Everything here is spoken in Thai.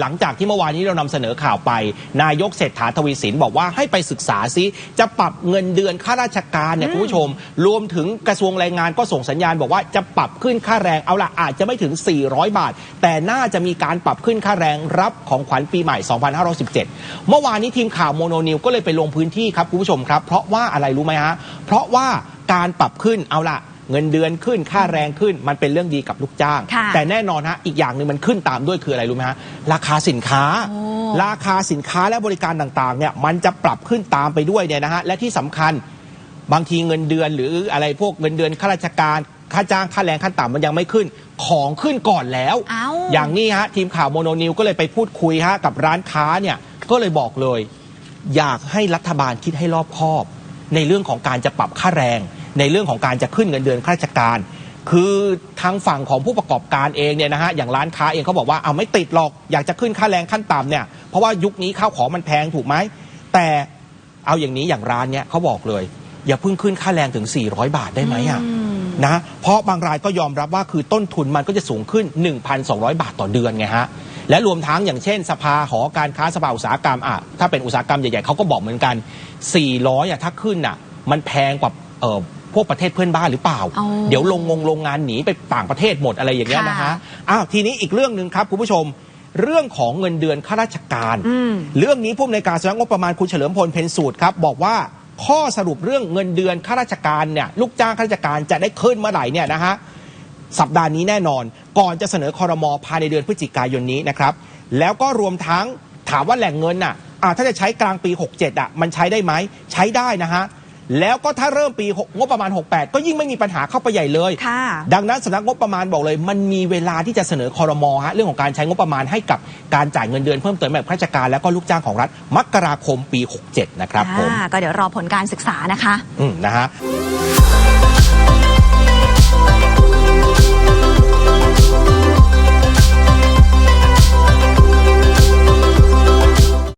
หลังจากที่เมื่อวานนี้เรานำเสนอข่าวไป นายกเศรษฐาทวีสินบอกว่าให้ไปศึกษาซิ จะปรับเงินเดือนข้าราชการเนี่ยคุณผู้ชม รวมถึงกระทรวงแรงงานก็ส่งสัญญาณบอกว่าจะปรับขึ้นค่าแรงเอาละอาจจะไม่ถึง 400 บาท แต่น่าจะมีการปรับขึ้นค่าแรงรับของขวัญปีใหม่ 2517 เมื่อวานนี้ทีมข่าวโมโนนิวก็เลยไปลงพื้นที่ครับคุณผู้ชมครับ เพราะว่าอะไรรู้ไหมฮะเพราะว่าการปรับขึ้นเอาละ เงินเดือนขึ้นค่าแรงขึ้นมันเป็นเรื่องดีกับลูกจ้าง ค่ะ แต่แน่นอนฮะอีกอย่างหนึ่งมันขึ้นตามด้วยคืออะไรรู้ไหมฮะราคาสินค้าโอ้ราคาสินค้าและบริการต่างๆเนี่ยมันจะปรับขึ้นตามไปด้วยเนี่ยนะฮะและที่สำคัญ บางทีเงินเดือนหรืออะไรพวกเงินเดือนข้าราชการค่าจ้างค่าแรงขั้นต่ำมันยังไม่ขึ้นของขึ้นก่อนแล้วเอ้าอย่างนี้ฮะทีมข่าวโมโนนิวก็เลยไปพูดคุยฮะกับร้านค้าเนี่ยก็เลยบอกเลย อยากให้รัฐบาลคิดให้รอบคอบ ในเรื่องของการจะปรับค่าแรง ในเรื่องของการจะขึ้นเงินเดือนข้าราชการ คือทางฝั่งของผู้ประกอบการเองเนี่ยนะฮะอย่างร้านค้าเองเขาบอกว่าเอาไม่ติดหรอกอยากจะขึ้นค่าแรงขั้นต่ำเนี่ยเพราะว่ายุคนี้ข้าวของมันแพงถูกไหมแต่เอาอย่างนี้อย่างร้านเนี่ยเขาบอกเลย อย่าเพิ่งขึ้นค่าแรงถึง 400 บาทได้ไหมอะอืมนะเพราะบางรายก็ยอมรับว่าคือต้นทุนมันก็จะสูงขึ้น 1,200 บาทต่อเดือนไงฮะและรวมทั้งอย่างเช่น สภาหอการค้าสภาอุตสาหกรรมอะถ้าเป็นอุตสาหกรรมใหญ่ๆเขาก็บอกเหมือนกัน 400อะถ้าขึ้นอะมันแพงกว่าเอ่อ พวกประเทศเพื่อนบ้านหรือเปล่าอ๋อเดี๋ยวลงงงโรงงานหนีไปต่างประเทศหมดอะไรอย่างเงี้ยนะฮะค่ะอ้าวทีนี้อีกเรื่องหนึ่งครับคุณผู้ชมเรื่องของเงินเดือนข้าราชการอืมเรื่องนี้ผู้อำนวยการสำนักงบประมาณคุณเฉลิมพลเพ็ญสูตรครับบอกว่าข้อสรุปเรื่องเงินเดือนข้าราชการเนี่ยลูกจ้างข้าราชการจะได้ขึ้นเมื่อไหร่เนี่ยนะฮะสัปดาห์นี้แน่นอน ก่อนจะเสนอคอรมอภายในเดือนพฤศจิกายนนี้นะครับ แล้วก็รวมทั้งถามว่าแหล่งเงินน่ะอ่าถ้าจะใช้กลางปี 67อะมันใช้ได้ไหมใช้ได้นะฮะ แล้วก็ถ้าเริ่มปี6งบประมาณ 68 ก็ยิ่งไม่มีปัญหาเข้าไปใหญ่เลย ค่ะ ดังนั้นสำนักงบประมาณบอกเลย มันมีเวลาที่จะเสนอคอรมอฮะเรื่องของการใช้งบประมาณให้กับการจ่ายเงินเดือนเพิ่มเติมแบบข้าราชการแล้วก็ลูกจ้างของรัฐมกราคมปี 67 นะครับผมอ่าก็เดี๋ยวรอผลการศึกษานะคะ อืมนะฮะ